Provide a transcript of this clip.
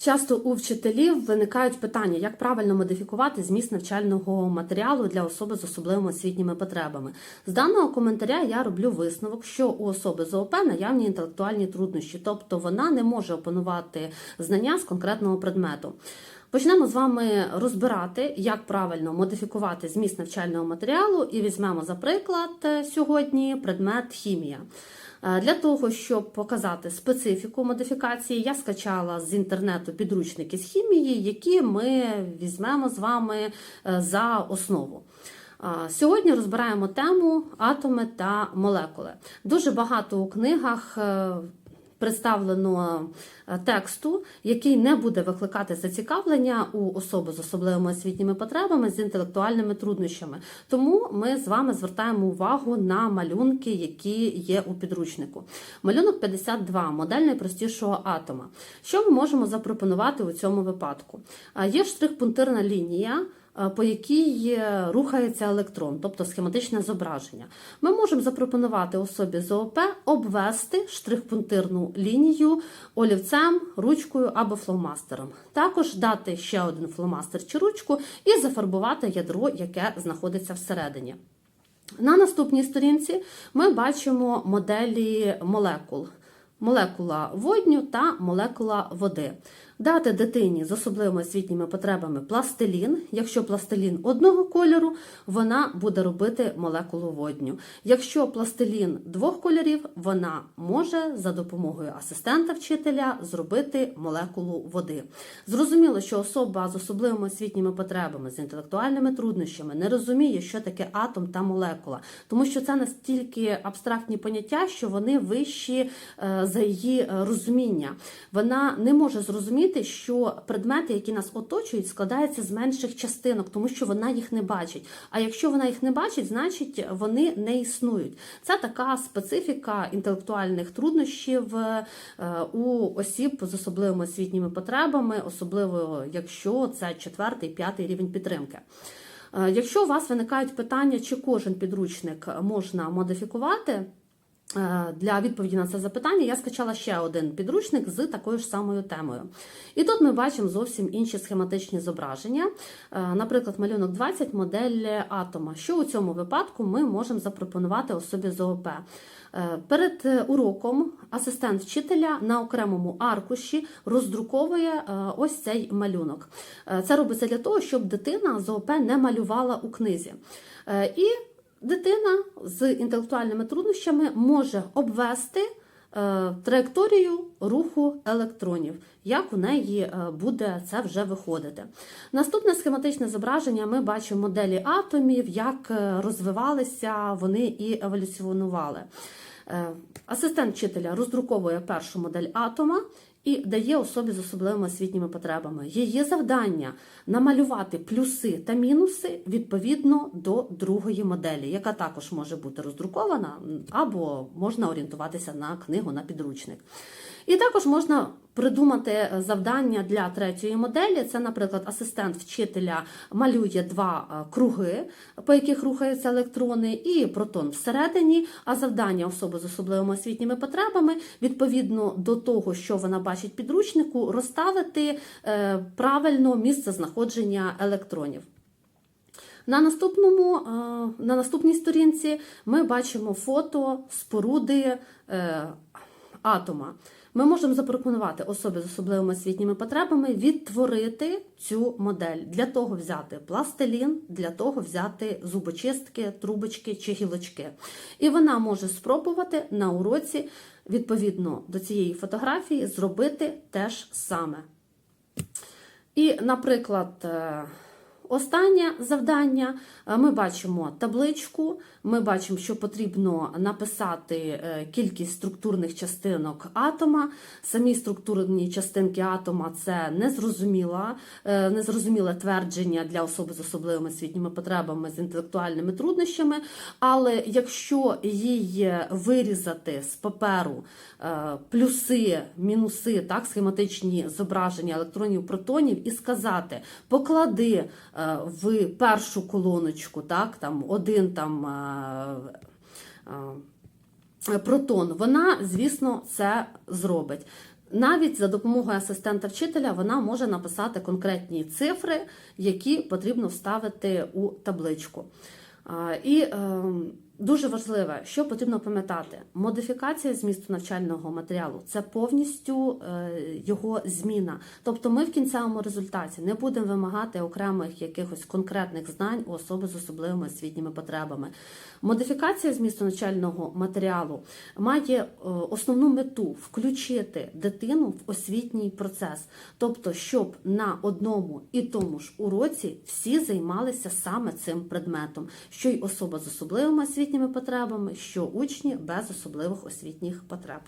Часто у вчителів виникають питання, як правильно модифікувати зміст навчального матеріалу для особи з особливими освітніми потребами. З даного коментаря я роблю висновок, що у особи з ООП наявні інтелектуальні труднощі, тобто вона не може опанувати знання з конкретного предмету. Почнемо з вами розбирати, як правильно модифікувати зміст навчального матеріалу, і візьмемо за приклад сьогодні предмет хімія. Е, Для того, щоб показати специфіку модифікації, я скачала з інтернету підручники з хімії, які ми візьмемо з вами е, за основу. Е, Сьогодні розбираємо тему атоми та молекули. Дуже багато у книгах представлено е, тексту, який не буде викликати зацікавлення у особи з особливими освітніми потребами з інтелектуальними труднощами. Тому ми з вами звертаємо увагу на малюнки, які є у підручнику. Малюнок 52 модель найпростішого атома. Що ми можемо запропонувати у цьому випадку? Е, Є штрих-пунктирна лінія по якій е, рухається електрон, тобто схематичне зображення. Ми можемо запропонувати особі з ООП обвести штрих-пунктирну лінію олівцем, ручкою або фломастером. Також дати ще один фломастер чи ручку і зафарбувати ядро, яке знаходиться всередині. На наступній сторінці ми бачимо моделі молекул. Молекула водню та молекула води. Дати дитині з особливими освітніми потребами пластилін. Якщо пластилін одного кольору, вона буде робити молекулу водню. Якщо пластилін двох кольорів, вона може за допомогою асистента вчителя зробити молекулу води. Зрозуміло, що особа з особливими освітніми потребами, з інтелектуальними труднощами не розуміє, що таке атом та молекула, тому що це настільки абстрактні поняття, що вони вищі е, за її е, розуміння. Вона не може зрозуміти, що предмети, які нас оточують, складаються з менших частинок, тому що вона їх не бачить. А якщо вона їх не бачить, значить вони не існують. Це така специфіка інтелектуальних труднощів е, у осіб з особливими освітніми потребами, особливо якщо це четвертий, п'ятий рівень підтримки. Е, Якщо у вас виникають питання, чи кожен підручник можна модифікувати, для відповіді на це запитання я скачала ще один підручник з такою ж самою темою. І тут ми бачимо зовсім інші схематичні зображення. Е, Наприклад, малюнок 20 модель атома. Що у цьому випадку ми можемо запропонувати особі з ООП? Е, Перед е, уроком асистент вчителя на окремому аркуші роздруковує е, ось цей малюнок. Е, Це робиться для того, щоб дитина з ООП не малювала у книзі. Е, І Дитина з інтелектуальними труднощами може обвести е, траєкторію руху електронів, як у неї е, буде це вже виходити. Наступне схематичне зображення ми бачимо моделі атомів, як е, розвивалися вони і еволюціонували. Асистент вчителя роздруковує першу модель атома і дає особі з особливими освітніми потребами. Її завдання намалювати плюси та мінуси відповідно до другої моделі, яка також може бути роздрукована, або можна орієнтуватися на книгу на підручник. І також можна придумати завдання для третьої моделі. Це, наприклад, асистент вчителя малює два е, круги, по яких рухаються електрони, і протон всередині. А завдання особи з особливими освітніми потребами відповідно до того, що вона бачить підручнику, розставити е, правильно місце знаходження електронів. На наступному е, на наступній сторінці ми бачимо фото споруди е, атома. Ми можемо запропонувати особі з особливими освітніми потребами відтворити цю модель. Для того взяти пластилін, для того взяти зубочистки, трубочки чи гілочки. І вона може спробувати на уроці відповідно до цієї фотографії зробити те ж саме. І, наприклад, е, Останнє завдання е, ми бачимо табличку. Ми бачимо, що потрібно написати е, кількість структурних частинок атома. Самі структурні частинки атома це незрозуміла, е, незрозуміле твердження для особи з особливими освітніми потребами з інтелектуальними труднощами. Але якщо їй вирізати з паперу плюси, мінуси, так, схематичні зображення електронів, протонів і сказати, поклади в першу колоночку, так, там один там протон, вона, звісно, це зробить. Навіть за допомогою асистента вчителя вона може написати конкретні цифри, які потрібно вставити у табличку. І е, дуже важливе, що потрібно пам'ятати: модифікація змісту навчального матеріалу це повністю е, його зміна. Тобто, ми в кінцевому результаті не будемо вимагати окремих якихось конкретних знань у особи з особливими освітніми потребами. Модифікація змісту навчального матеріалу має е, основну мету включити дитину в освітній процес, тобто, щоб на одному і тому ж уроці всі займалися саме цим предметом, що й особа з особливими освітніми потребами, що учні без особливих освітніх потреб.